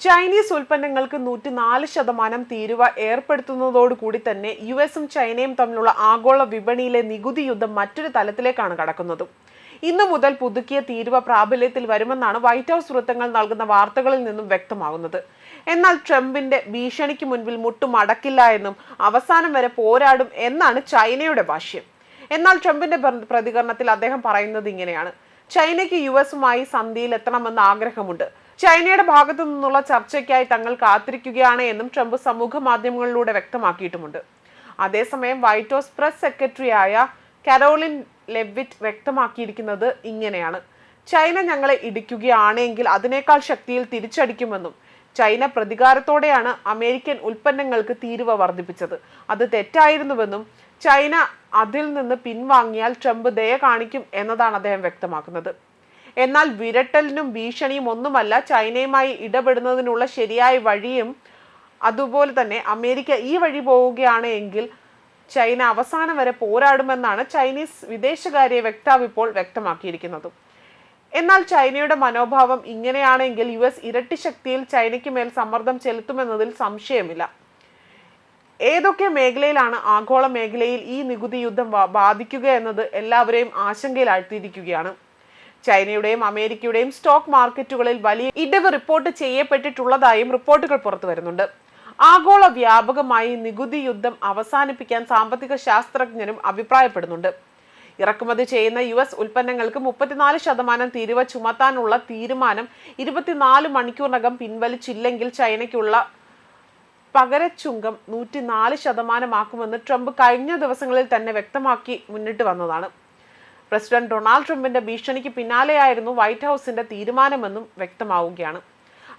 Chinese ഉൽപ്പന്നങ്ങൾക്ക് നൂറ്റിനാല് ശതമാനം തീരുവ ഏർപ്പെടുത്തുന്നതോടുകൂടി തന്നെ യു എസും ചൈനയും തമ്മിലുള്ള ആഗോള വിപണിയിലെ നികുതി യുദ്ധം മറ്റൊരു തലത്തിലേക്കാണ് കടക്കുന്നത്. ഇന്നു മുതൽ പുതുക്കിയ തീരുവ പ്രാബല്യത്തിൽ വരുമെന്നാണ് വൈറ്റ് ഹൗസ് വൃത്തങ്ങൾ നൽകുന്ന വാർത്തകളിൽ നിന്നും വ്യക്തമാകുന്നത്. എന്നാൽ ട്രംപിന്റെ ഭീഷണിക്ക് മുൻപിൽ മുട്ടുമടക്കില്ല എന്നും അവസാനം വരെ പോരാടും എന്നാണ് ചൈനയുടെ ഭാഷ്യം. എന്നാൽ ട്രംപിന്റെ പ്ര- പ്രതികരണത്തിൽ അദ്ദേഹം പറയുന്നത് ഇങ്ങനെയാണ്. ചൈനയ്ക്ക് യു എസുമായി സന്ധിയിൽ എത്തണമെന്ന് ആഗ്രഹമുണ്ട്. ചൈനയുടെ ഭാഗത്തു നിന്നുള്ള ചർച്ചയ്ക്കായി തങ്ങൾ കാത്തിരിക്കുകയാണ് എന്നും ട്രംപ് സമൂഹ മാധ്യമങ്ങളിലൂടെ വ്യക്തമാക്കിയിട്ടുമുണ്ട്. അതേസമയം വൈറ്റ് ഹൗസ് പ്രസ് സെക്രട്ടറിയായ കരോളിൻ ലെവിറ്റ് വ്യക്തമാക്കിയിരിക്കുന്നത് ഇങ്ങനെയാണ്. ചൈന ഞങ്ങളെ ഇടിക്കുകയാണെങ്കിൽ അതിനേക്കാൾ ശക്തിയിൽ തിരിച്ചടിക്കുമെന്നും ചൈന പ്രതികാരത്തോടെയാണ് അമേരിക്കൻ ഉൽപ്പന്നങ്ങൾക്ക് തീരുവ വർദ്ധിപ്പിച്ചത്. അത് തെറ്റായിരുന്നുവെന്നും ചൈന അതിൽ നിന്ന് പിൻവാങ്ങിയാൽ ട്രംപ് ദയ കാണിക്കും എന്നതാണ് അദ്ദേഹം വ്യക്തമാക്കുന്നത്. എന്നാൽ വിരട്ടലിനും ഭീഷണിയും ഒന്നുമല്ല ചൈനയുമായി ഇടപെടുന്നതിനുള്ള ശരിയായ വഴിയും അതുപോലെ തന്നെ അമേരിക്ക ഈ വഴി പോവുകയാണ് എങ്കിൽ ചൈന അവസാനം വരെ പോരാടുമെന്നാണ് ചൈനീസ് വിദേശകാര്യ വക്താവ് ഇപ്പോൾ വ്യക്തമാക്കിയിരിക്കുന്നത്. എന്നാൽ ചൈനയുടെ മനോഭാവം ഇങ്ങനെയാണെങ്കിൽ യു എസ് ഇരട്ടി ശക്തിയിൽ ചൈനയ്ക്ക് മേൽ സമ്മർദ്ദം ചെലുത്തുമെന്നതിൽ സംശയമില്ല. ഏതൊക്കെ മേഖലയിലാണ് ആഗോള മേഖലയിൽ ഈ നികുതി യുദ്ധം ബാധിക്കുക എന്നത് എല്ലാവരെയും ആശങ്കയിലാഴ്ത്തിയിരിക്കുകയാണ്. ചൈനയുടെയും അമേരിക്കയുടെയും സ്റ്റോക്ക് മാർക്കറ്റുകളിൽ വലിയ ഇടിവ് റിപ്പോർട്ട് ചെയ്യപ്പെട്ടിട്ടുള്ളതായും റിപ്പോർട്ടുകൾ പുറത്തു വരുന്നുണ്ട്. ആഗോള വ്യാപകമായി നികുതി യുദ്ധം അവസാനിപ്പിക്കാൻ സാമ്പത്തിക ശാസ്ത്രജ്ഞരും അഭിപ്രായപ്പെടുന്നുണ്ട്. ഇറക്കുമതി ചെയ്യുന്ന യു എസ് ഉൽപ്പന്നങ്ങൾക്ക് മുപ്പത്തിനാല് ശതമാനം തീരുവ ചുമത്താനുള്ള തീരുമാനം ഇരുപത്തിനാല് മണിക്കൂറിനകം പിൻവലിച്ചില്ലെങ്കിൽ ചൈനയ്ക്കുള്ള പകരച്ചുങ്കം നൂറ്റിനാല് ശതമാനമാക്കുമെന്ന് ട്രംപ് കഴിഞ്ഞ ദിവസങ്ങളിൽ തന്നെ വ്യക്തമാക്കി മുന്നിട്ട് വന്നതാണ്. പ്രസിഡന്റ് ഡൊണാൾഡ് ട്രംപിന്റെ ഭീഷണിക്ക് പിന്നാലെയായിരുന്നു വൈറ്റ് ഹൗസിന്റെ തീരുമാനമെന്നും വ്യക്തമാവുകയാണ്.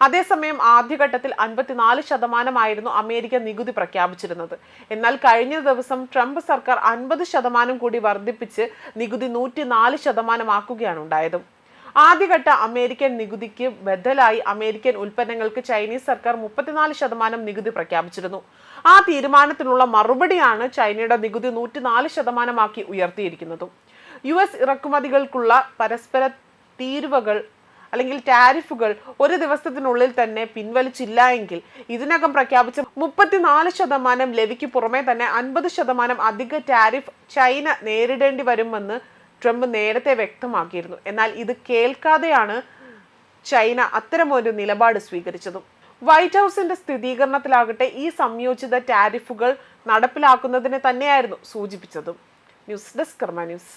അതേസമയം ആദ്യഘട്ടത്തിൽ അൻപത്തിനാല് ശതമാനമായിരുന്നു അമേരിക്ക നികുതി പ്രഖ്യാപിച്ചിരുന്നത്. എന്നാൽ കഴിഞ്ഞ ദിവസം ട്രംപ് സർക്കാർ അൻപത് ശതമാനം കൂടി വർദ്ധിപ്പിച്ച് നികുതി നൂറ്റിനാല് ശതമാനമാക്കുകയാണ് ഉണ്ടായത്. ആദ്യഘട്ട അമേരിക്കൻ നികുതിക്ക് ബദലായി അമേരിക്കൻ ഉൽപ്പന്നങ്ങൾക്ക് ചൈനീസ് സർക്കാർ മുപ്പത്തിനാല് ശതമാനം നികുതി പ്രഖ്യാപിച്ചിരുന്നു. ആ തീരുമാനത്തിനുള്ള മറുപടിയാണ് ചൈനയുടെ നികുതി നൂറ്റിനാല് ശതമാനമാക്കി ഉയർത്തിയിരിക്കുന്നതും. യു എസ് ഇറക്കുമതികൾക്കുള്ള പരസ്പര തീരുവകൾ അല്ലെങ്കിൽ ടാരിഫുകൾ ഒരു ദിവസത്തിനുള്ളിൽ തന്നെ പിൻവലിച്ചില്ല എങ്കിൽ ഇതിനകം പ്രഖ്യാപിച്ച മുപ്പത്തിനാല് ശതമാനം ലവിക്ക് പുറമെ തന്നെ അൻപത് ശതമാനം അധിക ടാരിഫ് ചൈന നേരിടേണ്ടി വരുമെന്ന് ട്രംപ് നേരത്തെ വ്യക്തമാക്കിയിരുന്നു. എന്നാൽ ഇത് കേൾക്കാതെയാണ് ചൈന അത്തരമൊരു നിലപാട് സ്വീകരിച്ചതും. വൈറ്റ് ഹൗസിന്റെ സ്ഥിരീകരണത്തിലാകട്ടെ ഈ സംയോജിത ടാരിഫുകൾ നടപ്പിലാക്കുന്നതിനെ തന്നെയായിരുന്നു സൂചിപ്പിച്ചതും. News desk Karma news.